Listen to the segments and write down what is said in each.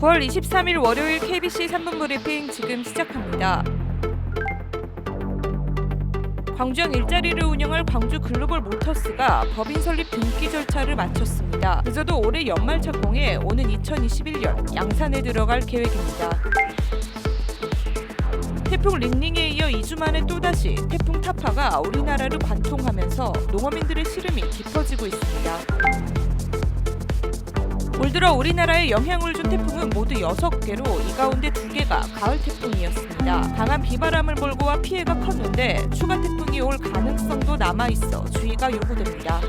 9월 23일 월요일 KBC 3분 브리핑 지금 시작합니다. 광주형 일자리를 운영할 광주 글로벌 모터스가 법인 설립 등기 절차를 마쳤습니다. 늦어도 올해 연말 착공해 오는 2021년 양산에 들어갈 계획입니다. 태풍 링링에 이어 2주 만에 또다시 태풍 타파가 우리나라를 관통하면서 농어민들의 시름이 깊어지고 있습니다. 올 들어 우리나라에 영향을 준 태풍은 모두 6개로 이 가운데 2개가 가을 태풍이었습니다. 강한 비바람을 몰고 와 피해가 컸는데 추가 태풍이 올 가능성도 남아있어 주의가 요구됩니다.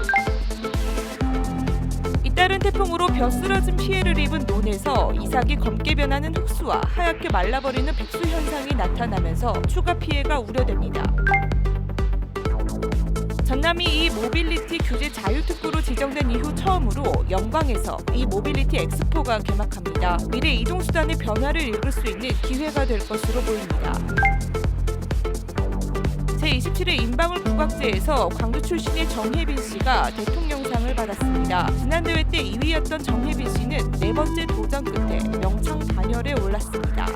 잇따른 태풍으로 벼쓰러진 피해를 입은 논에서 이삭이 검게 변하는 흙수와 하얗게 말라버리는 백수 현상이 나타나면서 추가 피해가 우려됩니다. 전남이 이 모빌리티 규제 자유특구로 지정된 이후 처음으로 영광에서 이 모빌리티 엑스포가 개막합니다. 미래 이동수단의 변화를 읽을 수 있는 기회가 될 것으로 보입니다. 제27회 인방울 국악제에서 광주 출신의 정혜빈 씨가 대통령상을 받았습니다. 지난 대회 때 2위였던 정혜빈 씨는 네 번째 도전 끝에 명창 단열에 올랐습니다.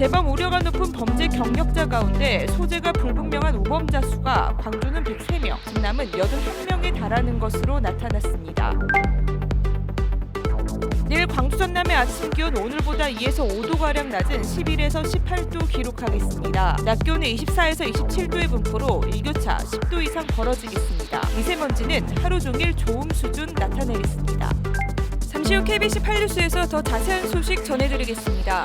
재범 우려가 높은 범죄 경력자 가운데 소재가 우 범자 수가 광주는 103명, 전남은 81명에 달하는 것으로 나타났습니다. 내일 광주 전남의 아침 기온 오늘보다 2에서 5도 가량 낮은 11에서 18도 기록하겠습니다. 낮 기온은 24에서 27도의 분포로 일교차 10도 이상 벌어지겠습니다. 미세먼지는 하루 종일 좋음 수준 나타내겠습니다. 잠시 후 KBC 8뉴스에서 더 자세한 소식 전해드리겠습니다.